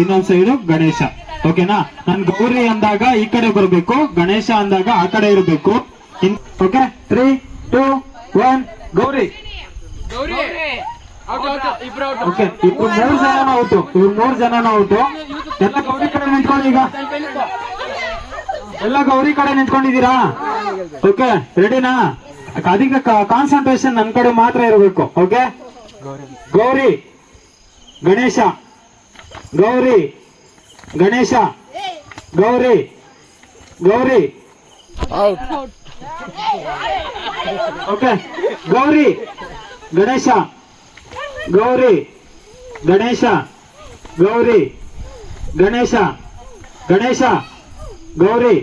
ಇನ್ನೊಂದ್ ಸೈಡು ಗಣೇಶ. ಓಕೆನಾ ನನ್ ಗೌರಿ ಅಂದಾಗ ಈ ಕಡೆ ಬರ್ಬೇಕು ಗಣೇಶ ಅಂದಾಗ ಆ ಕಡೆ ಇರಬೇಕು. Okay three two one Gauri. Okay ಇವ್ರು ಮೂರ್ ಜನ ಔಟು ಇವ್ರು ಮೂರ್ ಜನ ಔಟು ಎಲ್ಲ ಗೌರಿ ಕಡೆ ನಿಂತ್ಕೊಂಡು ಈಗ. ಎಲ್ಲ ಗೌರಿ ಕಡೆ ನಿಂತ್ಕೊಂಡಿದ್ದೀರಾ? ಓಕೆ ರೆಡಿನಾ ಅದಕ್ಕೆ ಕಾನ್ಸಂಟ್ರೇಷನ್ ನನ್ ಕಡೆ ಮಾತ್ರ ಇರಬೇಕು. ಓಕೆ ಗೌರಿ. ಗಣೇಶ. ಗೌರಿ ಗಣೇಶ ಗೌರಿ ಗೌರಿ. ಓಕೆ ಗೌರಿ ಗಣೇಶ ಗೌರಿ ಗಣೇಶ ಗೌರಿ ಗಣೇಶ ಗಣೇಶ ಗೌರಿ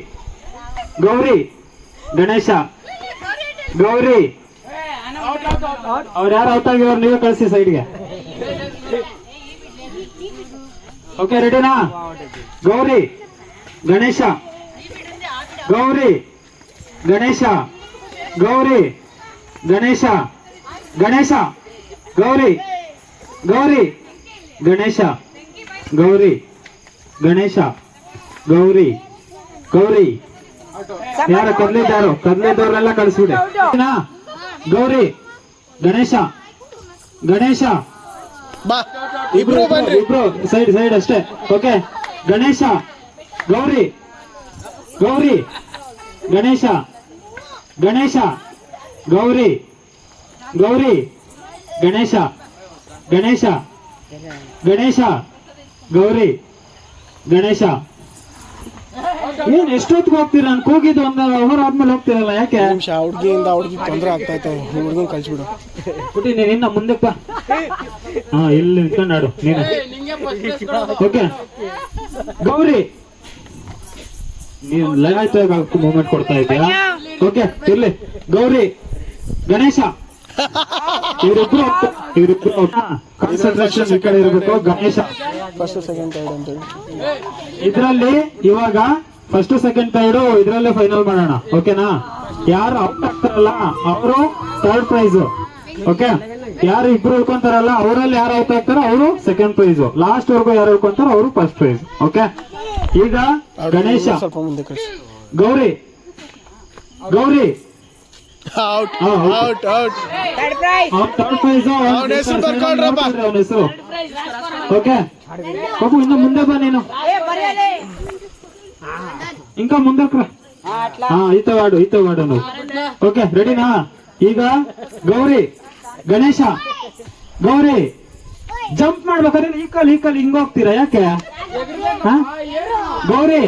ಗೌರಿ ಗಣೇಶ ಗೌರಿ. ಅವ್ರು ಯಾರು ಔಟ್ ಆಗಿರೋರು ನೀವೇ ಕಳಿಸಿ ಸೈಡ್ಗೆ ಓಕೆ, ರೆಡಿನಾ? ಗೌರಿ, ಗಣೇಶ. ಗೌರಿ ಗಣೇಶ. ಗೌರಿ, ಗಣೇಶ. ಗಣೇಶ, ಗೌರಿ ಗೌರಿ, ಗಣೇಶ. ಗೌರಿ ಗಣೇಶ. ಗೌರಿ ಗೌರಿ. ಯಾರು ಕರ್ಲಿದ್ದಾರೋ? ಕದ್ಲಿದ್ದವ್ರನ್ನೆಲ್ಲ ಕಳಿಸ್ಬಿಡಿ? ಗೌರಿ, ಗಣೇಶ. ಗಣೇಶ. ಬಾ. ಇಬ್ರು ಬನ್ನಿ. ಇಬ್ರು. ಸೈಡ್ ಸೈಡ್ ಅಷ್ಟೇ. ಓಕೆ. ಗಣೇಶ ಗೌರಿ ಗೌರಿ ಗಣೇಶ ಗಣೇಶ ಗೌರಿ ಗೌರಿ ಗಣೇಶ ಗಣೇಶ ಗಣೇಶ ಗೌರಿ ಗಣೇಶ. ಏನ್ ಎಷ್ಟೊತ್ತಿಗೆ ಹೋಗ್ತೀರಾ? ನಾನು ಕೂಗಿದ್ದು ಒಂದು ಅವರ್ ಆದ್ಮೇಲೆ ಹೋಗ್ತೀರಲ್ಲ ಯಾಕೆ? ನಿಮಿಷ ಹುಡುಗಿಯಿಂದ ಹುಡುಗಿ ತೊಂದರೆ ಆಗ್ತಾ ಐತೆ ಹುಡುಗನ್ ಕಳ್ಸಿಬಿಡು. ಪುಟಿ ನೀನ್ ಇನ್ನ ಮುಂದಕ್ಕೆ ಬಾ. ಹಾ ಇಲ್ಲಿ ನಿಂತ್ಕೊಂಡಾಡು ನೀನು. ಓಕೆ. ಗೌರಿ ನೀವು ಲಗಾಯ್ತು ಮೂಮೆಂಟ್ ಕೊಡ್ತಾ ಇದೀಯಾ ಓಕೆ ಇರ್ಲಿ. ಗೌರಿ ಗಣೇಶ. ಇವರಿಬ್ರು ಇವರಿಬ್ರು ಕಾನ್ಸಂಟ್ರೇಷನ್ ಈ ಕಡೆ ಇರಬೇಕು ಗಣೇಶ. ಫಸ್ಟ್ ಸೆಕೆಂಡ್ ಥರ್ಡ್ ಅಂತೇಳಿ ಇದ್ರಲ್ಲಿ ಇವಾಗ ಫಸ್ಟ್ ಸೆಕೆಂಡ್ ಥರ್ಡ್ ಇದರಲ್ಲೇ ಫೈನಲ್ ಮಾಡೋಣ. ಓಕೆನಾ ಯಾರು ಔಟ್ ಆಗ್ತಾರಲ್ಲ ಅವರು ಥರ್ಡ್ ಪ್ರೈಸ್ ಓಕೆ ಯಾರು ಇಬ್ರು ಉಳ್ಕೊಂತಾರಲ್ಲ ಅವರಲ್ಲಿ ಯಾರು ಔಟ್ ಆಗ್ತಾರೋ ಅವರು ಸೆಕೆಂಡ್ ಪ್ರೈಸ್ ಲಾಸ್ಟ್ ವರ್ಗೂ ಯಾರು ಉಳ್ಕೊಂತಾರೋ ಅವರು ಫಸ್ಟ್ ಪ್ರೈಸ್ ಓಕೆ ಈಗ ಗಣೇಶ. ಗೌರಿ. ಗೌರಿ. ಔಟ್ ಹಾ, ಹೌದು. ಔಟ್ ಔಟ್ ಥರ್ಡ್ ಪ್ರೈಸ್ ಅವ್ನ್ ಹೆಸ್ರು. ಓಕೆ ಇನ್ನು ಮುಂದೆ ಬಾ ನೀನು. ఇంకా ముందకు రా ఆ, ఈత వాడు ఈత వాడు నువ్వు ఓకే రెడీనా ಈಗ ಗೌರಿ ಗಣೇಶ ಗೌರಿ ಜಂಪ್ ಮಾಡ್ಬೇಕಾದ್ರೆ ಈ ಕಾಲ್ ಈ ಕಾಲ್ ಹಿಂಗ್ ಹೋಗ್ತೀರಾ ಯಾಕೆ ಹಾ? ಗೌರಿ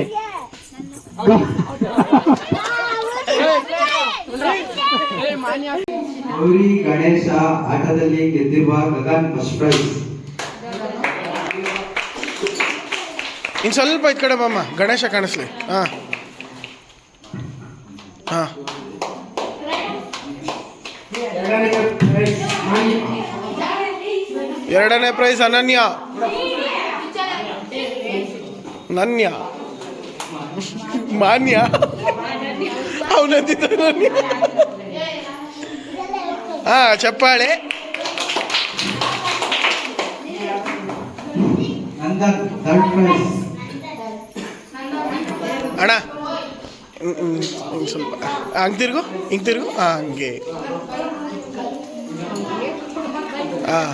ಗೌ- ಗೌರಿ ಗಣೇಶ ಆಟದಲ್ಲಿ ಗೆದ್ದಿರುವ ಗಗನ್ ಫಸ್ಟ್ ಪ್ರೈಸ್ ಇನ್ನು ಸ್ವಲ್ಪ ಈ ಕಡೆ ಬಾಮ್ಮ. ಗಣೇಶ ಕಾಣಿಸ್ಲಿ. ಹಾಂ. ಹಾಂ. ಎರಡನೇ ಪ್ರೈಸ್ ಅನನ್ಯ. ನನ್ಯ. ಮಾನ್ಯ. ಅವನಂದಿದ್ದ ನನ್ಯ ಹಾ, ಚಪ್ಪಾಳೆ. ನಂದನ್ ಥರ್ಡ್ ಪ್ರೈಸ್ ಅಣ್ಣ ಸ್ವಲ್ಪ. ಹಂಗೆ ತಿರ್ಗು ಹಿಂಗೆ ತಿರ್ಗು. ಹಾಂ ಹಂಗೆ. ಹಾಂ